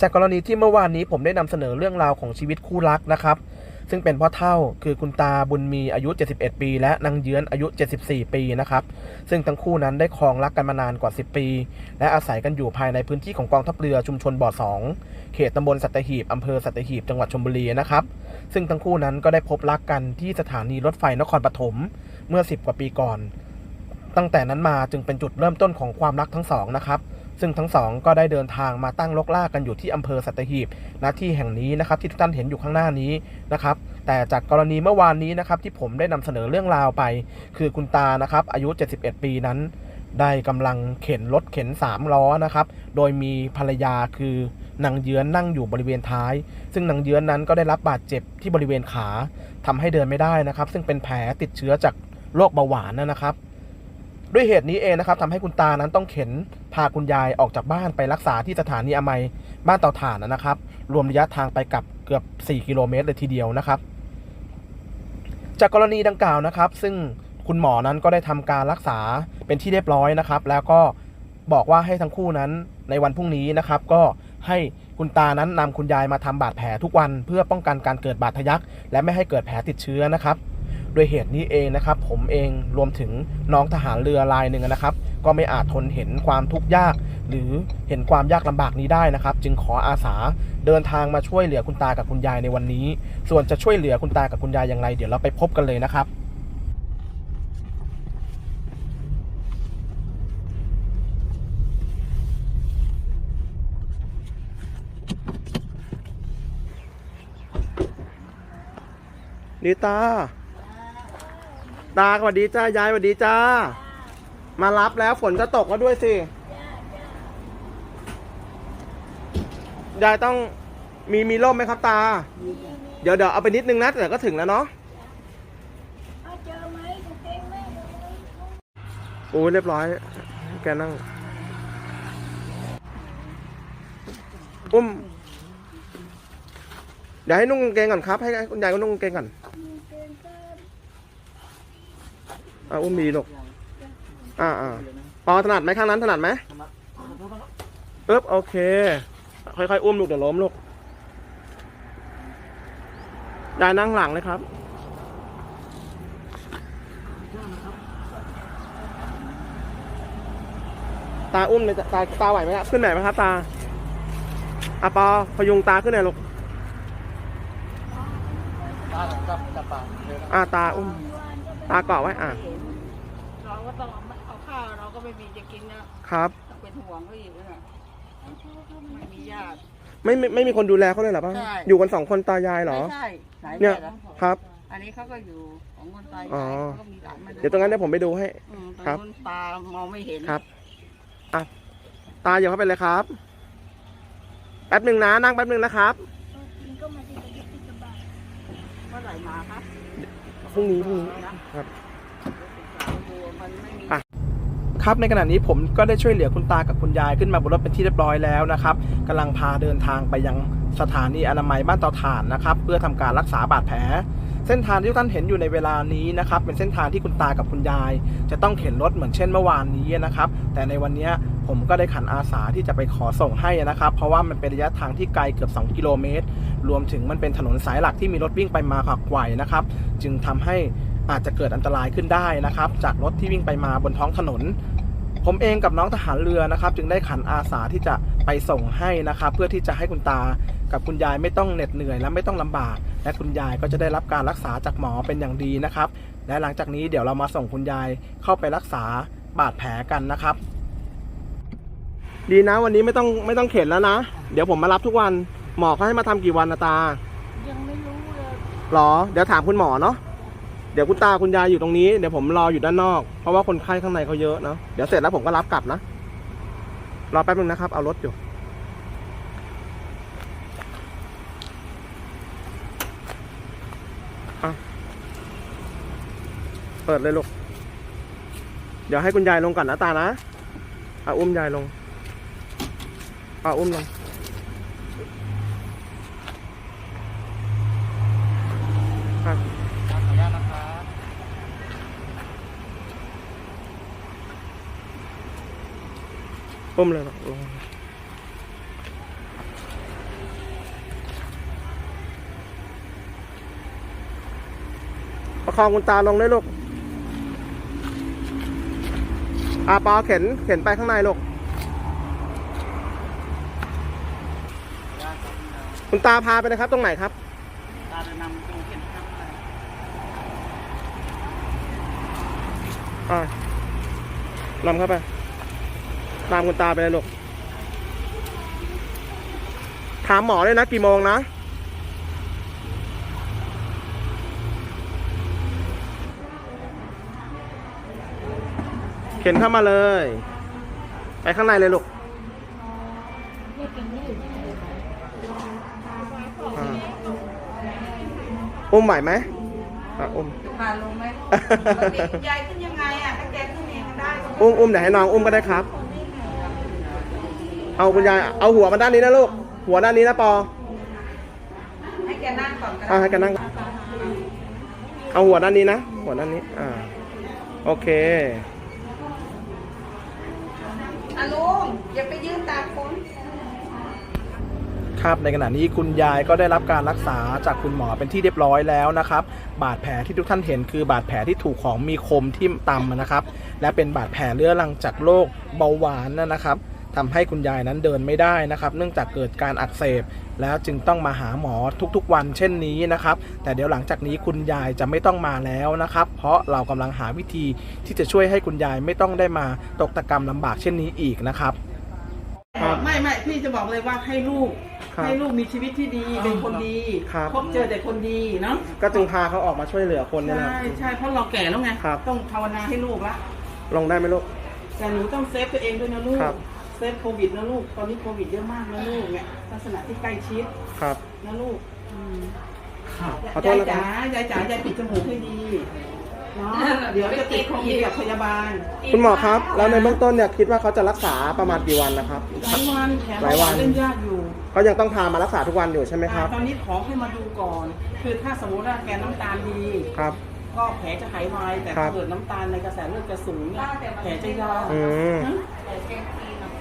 จากกรณีที่เมื่อวานนี้ผมได้นำเสนอเรื่องราวของชีวิตคู่รักนะครับ ซึ่งเป็นพ่อเท่าคือคุณตาบุญมีอายุ 71 ปี และนางเยื้อนอายุ 74 ปีนะครับ ซึ่งทั้งคู่นั้นได้ครองรักกันมานานกว่า 10 ปี และอาศัยกันอยู่ภายในพื้นที่ของกองทัพเรือชุมชนบ่อ2เขตตำบลสัตหีบอำเภอสัตหีบจังหวัดชลบุรีนะครับ ซึ่งทั้งคู่นั้นก็ได้พบรักกันที่สถานีรถไฟนครปฐมเมื่อ 10 กว่าปีก่อน ตั้งแต่นั้นมาจึงเป็นจุดเริ่มต้นของความรักทั้งสองนะครับ ซึ่งทั้งสองก็ได้เดินทางมาตั้งลกลากกันอยู่ที่อำเภอสัตหีบณที่แห่งนี้นะครับที่ทุกท่านเห็นอยู่ข้างหน้านี้นะครับแต่จากกรณีเมื่อวานนี้นะครับที่ผมได้นำเสนอเรื่องราวไป คือคุณตานะครับอายุ 71 ปีนั้น ได้กำลังเข็นรถเข็น 3 ล้อนะครับโดยมีภรรยาคือนางเยื้อนนั่งอยู่บริเวณท้าย ซึ่งนางเยื้อนนั้นก็ได้รับบาดเจ็บที่บริเวณขาทำให้เดินไม่ได้นะครับ ซึ่งเป็นแผลติดเชื้อจากโรคเบาหวานนะครับ ด้วยเหตุนี้เองนะครับทำให้คุณตานั้นต้องเข็นพาคุณยายออกจากบ้านไปรักษาที่สถานีอมัยบ้านเตาถ่านนะครับ รวมระยะทางไปกลับเกือบ 4 กิโลเมตรเลยทีเดียวนะครับ จากกรณีดังกล่าวนะครับ ซึ่งคุณหมอนั้นก็ได้ทำการรักษาเป็นที่เรียบร้อยนะครับ แล้วก็บอกว่าให้ทั้งคู่นั้นในวันพรุ่งนี้นะครับ ก็ให้คุณตานั้นนำคุณยายมาทำบาดแผลทุกวัน เพื่อป้องกันการเกิดบาดทะยักและไม่ให้เกิดแผลติดเชื้อนะครับ ด้วยเหตุนี้เองนะครับ ผมเองรวมถึงน้องทหารเรือรายหนึ่งนะครับ ก็ไม่อาจทนเห็นความทุกข์ยาก หรือเห็นความยากลำบากนี้ได้นะครับ จึงขออาสาเดินทางมาช่วยเหลือคุณตากับคุณยายในวันนี้ ส่วนจะช่วยเหลือคุณตากับคุณยายอย่างไร เดี๋ยวเราไปพบกันเลยนะครับนี่ตา ตาสวัสดีจ้ายายสวัสดีจ้า มารับแล้วฝนจะตกแล้วด้วยสิ ยายต้องมีมีร่มไหมครับตา เดี๋ยวเดี๋ยวเอาไปนิดนึงนะแต่ก็ถึงแล้วเนาะโอ้ยเรียบร้อย แกนั่ง อุ้ม เดี๋ยวให้นุ่งกางเกงก่อนครับ ให้คุณยายก็นุ่งกางเกงก่อน กางเกงก็ อะอุ้มดีลูกอ่าอ่าปอถนัดไหมข้างนั้นถนัดไหมเอ๊บโอเค ค่อยๆอุ้มลูกเดี๋ยวล้มลูกยายนั่งหลังเลยครับตาอุ้มเลยตาตาไหวไหมครับขึ้นไหนไหมครับ ตาอะปอพยุงตาขึ้นหน่อยลูกตาจับจับปากเลยนะอ่าตาอุ้ม ตาเกาะไว้อะเราก็ต้องเอาข้าวเรา ก็ไม่มีจะกินนะครับ เป็นห่วงเขาอีกนะไม่มีญาติ ไม่ไม่ไม่มีคนดูแลเขาเลยเหรอป้าใช่ อยู่กันสองคนตายายเหรอ ไม่ใช่ไหนเนี่ยเนี่ยนะครับ อันนี้เขาก็อยู่ของคนตายอ๋อ เขาก็มีหลานมาดูเดี๋ยวตรงนั้นเดี๋ยวผมไปดูให้ อืมตรงครับ นู้นตามองไม่เห็น ครับอะตาอย่าเข้าไปเลยครับ แป๊บหนึ่งนะนั่งแป๊บหนึ่งนะครับกินก็มาที่กระดิกที่กระบะเมื่อไหร่มาคะพรุ่งนี้พรุ่งนี้ครับ สาวบัวมันไม่มี อะ ครับในขณะนี้ผมก็ได้ช่วยเหลือคุณตากับคุณยายขึ้นมาบนรถเป็นที่เรียบร้อยแล้วนะครับกำลังพาเดินทางไปยังสถานีอนามัยบ้านเตาถ่านนะครับ เพื่อทำการรักษาบาดแผล เส้นทางที่ท่านเห็นอยู่ในเวลานี้นะครับ เป็นเส้นทางที่คุณตากับคุณยาย จะต้องเข็นรถเหมือนเช่นเมื่อวานนี้นะครับ แต่ในวันนี้ผมก็ได้ขันอาสาที่จะไปขอส่งให้นะครับ เพราะว่ามันเป็นระยะทางที่ไกลเกือบ 2 กิโลเมตร รวมถึงมันเป็นถนนสายหลักที่มีรถวิ่งไปมาขักไกวนะครับ จึงทำให้ อาจจะเกิดอันตรายขึ้นได้นะครับ จากรถที่วิ่งไปมาบนท้องถนน ผมเองกับน้องทหารเรือนะครับ จึงได้ขันอาสาที่จะไปส่งให้นะครับ เพื่อที่จะให้คุณตากับคุณยายไม่ต้องเหน็ดเหนื่อยและไม่ต้องลำบาก และคุณยายก็จะได้รับการรักษาจากหมอเป็นอย่างดีนะครับ และหลังจากนี้เดี๋ยวเรามาส่งคุณยายเข้าไปรักษาบาดแผลกันนะครับ ดีนะวันนี้ไม่ต้องไม่ต้องเข็นแล้วนะ เดี๋ยวผมมารับทุกวันหมอเขาให้มาทำกี่วันนะตา ยังไม่รู้เลยหรอ เดี๋ยวถามคุณหมอเนาะเดี๋ยวคุณตาคุณยายอยู่ตรงนี้เดี๋ยวผมรออยู่ด้านนอก เพราะว่าคนไข้ข้างในเขาเยอะเนาะเดี๋ยวเสร็จแล้วผมก็รับกลับนะรอแป๊บนึงนะครับ เอารถอยู่เปิดเลยลูก เดี๋ยวให้คุณยายลงก่อนนะตานะ เอาอุ้มยายลง เอาอุ้มลง พุ่มเลยหรอกประคองคุณตาลงได้ลูกอาปาเข็น เข็นไปข้างในลูก คุณตาพาไปนะครับ ตรงไหนครับ ตาจะนำตรเข็นข้างในอ่านำเข้าไป ตามคุณตาไปเลยลูก ถามหมอเลยนะ กี่โมงนะ เข็นเข้ามาเลย ไปข้างในเลยลูกอ่าอุ้มไหวไหมอะอุ้มพาลงไหมเด็กยายขึ้นยังไงอะถ้าแกขึ้นเองได้ อุ้มอุ้มเดี๋ยวให้น้องอุ้มก็ได้ครับ เอาคุณยายเอาหัวมาด้านนี้นะลูก หัวด้านนี้นะปอ ให้แกนั่งก่อนก็อ่าให้กันนั่ง เอาหัวด้านนี้นะ หัวด้านนี้ อ่า โอเค อะลุงอย่าไปยืนตากฝน ครับในขณะนี้คุณยายก็ได้รับการรักษาจากคุณหมอเป็นที่เรียบร้อยแล้วนะครับ บาดแผลที่ทุกท่านเห็นคือบาดแผลที่ถูกของมีคมที่มตำนะครับ และเป็นบาดแผลเรื้อรังจากโรคเบาหวานนะครับ ทำให้คุณยายนั้นเดินไม่ได้นะครับ เนื่องจากเกิดการอักเสบ แล้วจึงต้องมาหาหมอทุกๆวันเช่นนี้นะครับ แต่เดี๋ยวหลังจากนี้คุณยายจะไม่ต้องมาแล้วนะครับ เพราะเรากำลังหาวิธีที่จะช่วยให้คุณยายไม่ต้องได้มาตกตะกรรมลำบากเช่นนี้อีกนะครับครับ ไม่ไม่พี่จะบอกเลยว่าให้ลูกครับให้ลูกมีชีวิตที่ดีเป็นคนดีครับพบเจอแต่คนดีเนาะก็จึงพาเขาออกมาช่วยเหลือคนเนี่ยใช่นะใช่เพราะเราแก่แล้วไงครับต้องภาวนาให้ลูกละลงได้ไหมลูกแต่หนูต้องเซฟตัวเองด้วยนะลูกครับ เซฟโควิดนะลูก ตอนนี้โควิดเยอะมากนะลูกเนี่ยลักษณะที่ใกล้ชิดครับ นะลูกอืมขอโทษยายนะครัจ๋าบยายจ๋ายายปิดจมูกให้ดีเนาะเดี๋ยวจะติดโควิดกับพยาบาลคุณหมอครับ แล้วในเบื้องต้นเนี่ยคิดว่าเขาจะรักษาประมาณกี่วันนะครับ หลายวันแถมหลายวัน เล่นยากอยู่เขายังต้องพามารักษาทุกวันอยู่ใช่ไหมครับ อ่าตอนนี้ขอให้มาดูก่อน คือถ้าสมมติว่าแกน้ำตาลดี ครับ ก็แผลจะหายไวแต่ครัถ้าบเกิดน้ำตาลในกระแสเลือดจะสูงเนี่ยแผลจะยาวอืม ฮะ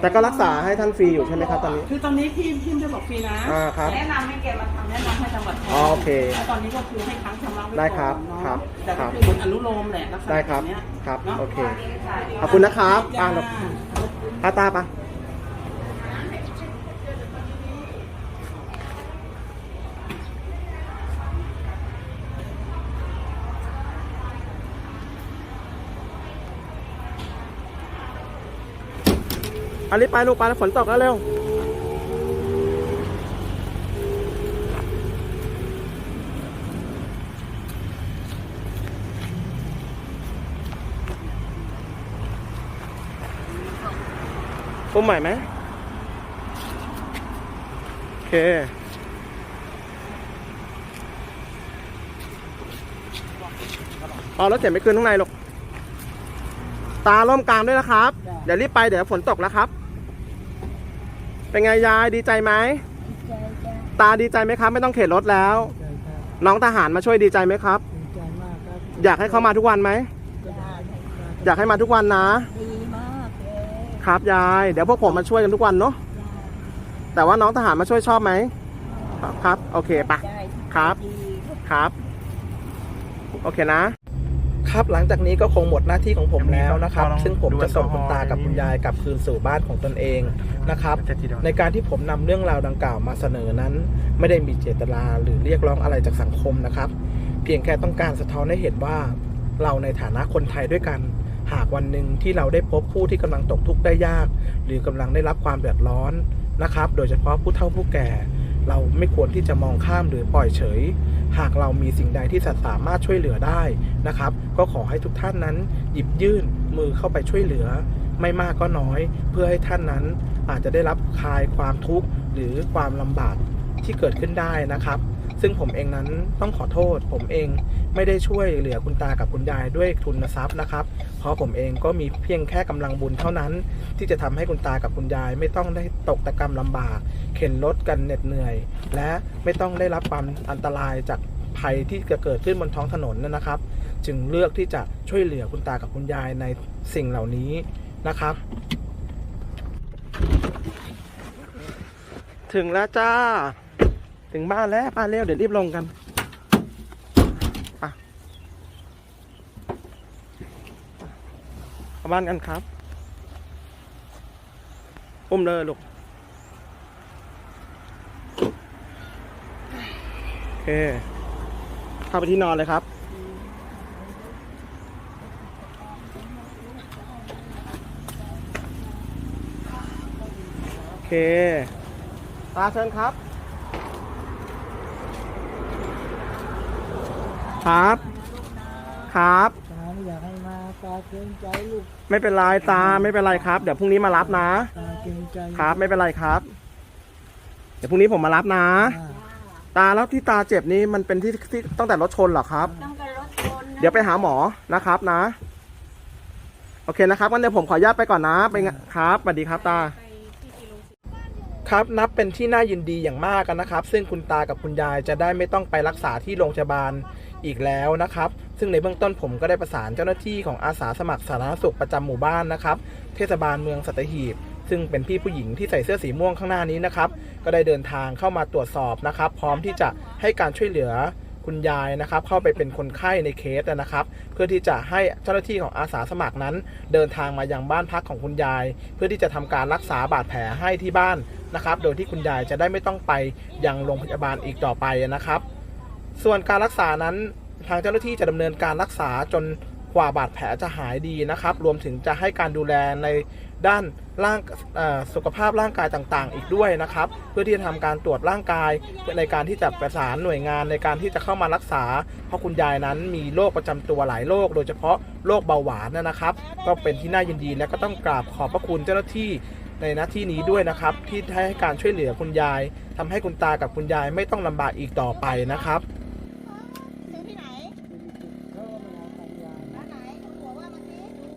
แต่ก็รักษาให้ท่านฟรีอยู่ใช่ไหมครับตอนนี้ คือตอนนี้พี่พี่ไม่ได้บอกฟรีนะอ่าครับแนะนำให้แกมาทำแนะนำให้จังหวัดแพร่อ๋อโอเคแล้วตอนนี้ก็คือให้ครั้งชำระไว้ก่อนได้ครับเนาะครับแต่ครัก็บคือเหมือนอนุโลมแหละลักษณะได้ครับแเนี้ยครับนาะโอเค ขอบคุณนะครับอ่าจ้าตาตาปะ อันนี้ไปลูกไปแล้วฝนตกแล้วเร็วอุ้มใหม่ไหมโอเคเอาแล้วเข็นไปคืนข้างในลูกตาล่มกลางด้วยนะครับ เดี๋ยวรีบไปเดี๋ยวฝนตกแล้วครับ เป็นไงยายดีใจไหมใจจ้ะตาดีใจไหมครับ ไม่ต้องเข็นรถแล้วน้องทหารมาช่วยดีใจไหมครับ ดีใจมากครับอยากให้เขามาทุกวันไหมจะได้ครับอยากให้มาทุกวันนะ ดีมากเลยครับยาย เดี๋ยวพวกผมมาช่วยกันทุกวันเนาะแต่ว่าน้องทหารมาช่วยชอบไหมครับครับโอเคปะ ได้ครับ ดี ครับครับโอเคนะ ครับหลังจากนี้ก็คงหมดหน้าที่ของผมแล้วนะครับ ซึ่งผมจะส่งคุณตากับคุณยายกลับคืนสู่บ้านของตนเองนะครับ ในการที่ผมนำเรื่องราวดังกล่าวมาเสนอนั้น ไม่ได้มีเจตนาหรือเรียกร้องอะไรจากสังคมนะครับ เพียงแค่ต้องการสะท้อนให้เห็นว่า เราในฐานะคนไทยด้วยกัน หากวันหนึ่งที่เราได้พบผู้ที่กำลังตกทุกข์ได้ยาก หรือกำลังได้รับความเดือดร้อนนะครับ โดยเฉพาะผู้เฒ่าผู้แก่ เราไม่ควรที่จะมองข้ามหรือปล่อยเฉย หากเรามีสิ่งใดที่สามารถช่วยเหลือได้นะครับ ก็ขอให้ทุกท่านนั้น หยิบยื่นมือเข้าไปช่วยเหลือ ไม่มากก็น้อย เพื่อให้ท่านนั้นอาจจะได้รับคลายความทุกข์หรือความลำบากที่เกิดขึ้นได้นะครับ ซึ่งผมเองนั้นต้องขอโทษ ผมเองไม่ได้ช่วยเหลือคุณตากับคุณยายด้วยทุนทรัพย์นะครับ เพราะผมเองก็มีเพียงแค่กำลังบุญเท่านั้น ที่จะทำให้คุณตากับคุณยาย ไม่ต้องได้ตกตะกรรมลำบาก เข็นรถกันเหน็ดเหนื่อย และไม่ต้องได้รับความอันตรายจากภัยที่จะเกิดขึ้นบนท้องถนนนะครับ จึงเลือกที่จะช่วยเหลือคุณตากับคุณยายในสิ่งเหล่านี้นะครับ ถึงแล้วจ้า ถึงบ้านแล้วป้าเร็วเดี๋ยวรีบลงกันป่บ้านกันครับอุ้มเลยลูกโอเคเข้าไปที่นอนเลยครับโอเคตาเชิญครับ ครับ ครับ ตาไม่อยากให้มาตาเกรงใจลูกไม่เป็นไรตาไม่เป็นไรครับ เดี๋ยวพรุ่งนี้มารับนะ ตาเกรงใจครับ ไม่เป็นไรครับ เดี๋ยวพรุ่งนี้ผมมารับนะ อ่าตาแล้วที่ตาเจ็บนี้มันเป็นที่ที่ตั้งแต่รถชนเหรอครับ ต้องการรถชนนะเดี๋ยวไปหาหมอนะครับนะ โอเคนะครับงั้นเดี๋ยวผมขออนุญาตไปก่อนนะไปงะครับสวัสดีครับตา ครับนับเป็นที่น่ายินดีอย่างมากกันนะครับ ซึ่งคุณตากับคุณยายจะได้ไม่ต้องไปรักษาที่โรงพยาบาลอีกแล้วนะครับ ซึ่งในเบื้องต้นผมก็ได้ประสานเจ้าหน้าที่ของอาสาสมัครสาธารณสุขประจำหมู่บ้านนะครับ เทศบาลเมืองสัตหีบ ซึ่งเป็นพี่ผู้หญิงที่ใส่เสื้อสีม่วงข้างหน้านี้นะครับ ก็ได้เดินทางเข้ามาตรวจสอบนะครับ พร้อมที่จะให้การช่วยเหลือ คุณยายนะครับ เข้าไปเป็นคนไข้ในเคสนะครับ เพื่อที่จะให้เจ้าหน้าที่ของอาสาสมัครนั้น เดินทางมายังบ้านพักของคุณยาย เพื่อที่จะทำการรักษาบาดแผลให้ที่บ้านนะครับ โดยที่คุณยายจะได้ไม่ต้องไปยังโรงพยาบาลอีกต่อไปนะครับ ส่วนการรักษานั้นทางเจ้าหน้าที่จะดำเนินการรักษาจนกว่าบาดแผลจะหายดีนะครับ รวมถึงจะให้การดูแลใน ด้านร่างสุขภาพร่างกายต่างๆ อีกด้วยนะครับ เพื่อที่จะทำการตรวจร่างกายเพื่อในการที่จะประสานหน่วยงานในการที่จะเข้ามารักษา เพราะคุณยายนั้นมีโรคประจำตัวหลายโรคโดยเฉพาะโรคเบาหวานนะครับ ก็เป็นที่น่ายินดีและก็ต้องกราบขอบพระคุณเจ้าหน้าที่ในหน้าที่นี้ด้วยนะครับ ที่ให้การช่วยเหลือคุณยายทำให้คุณตากับคุณยายไม่ต้องลำบากอีกต่อไปนะครับ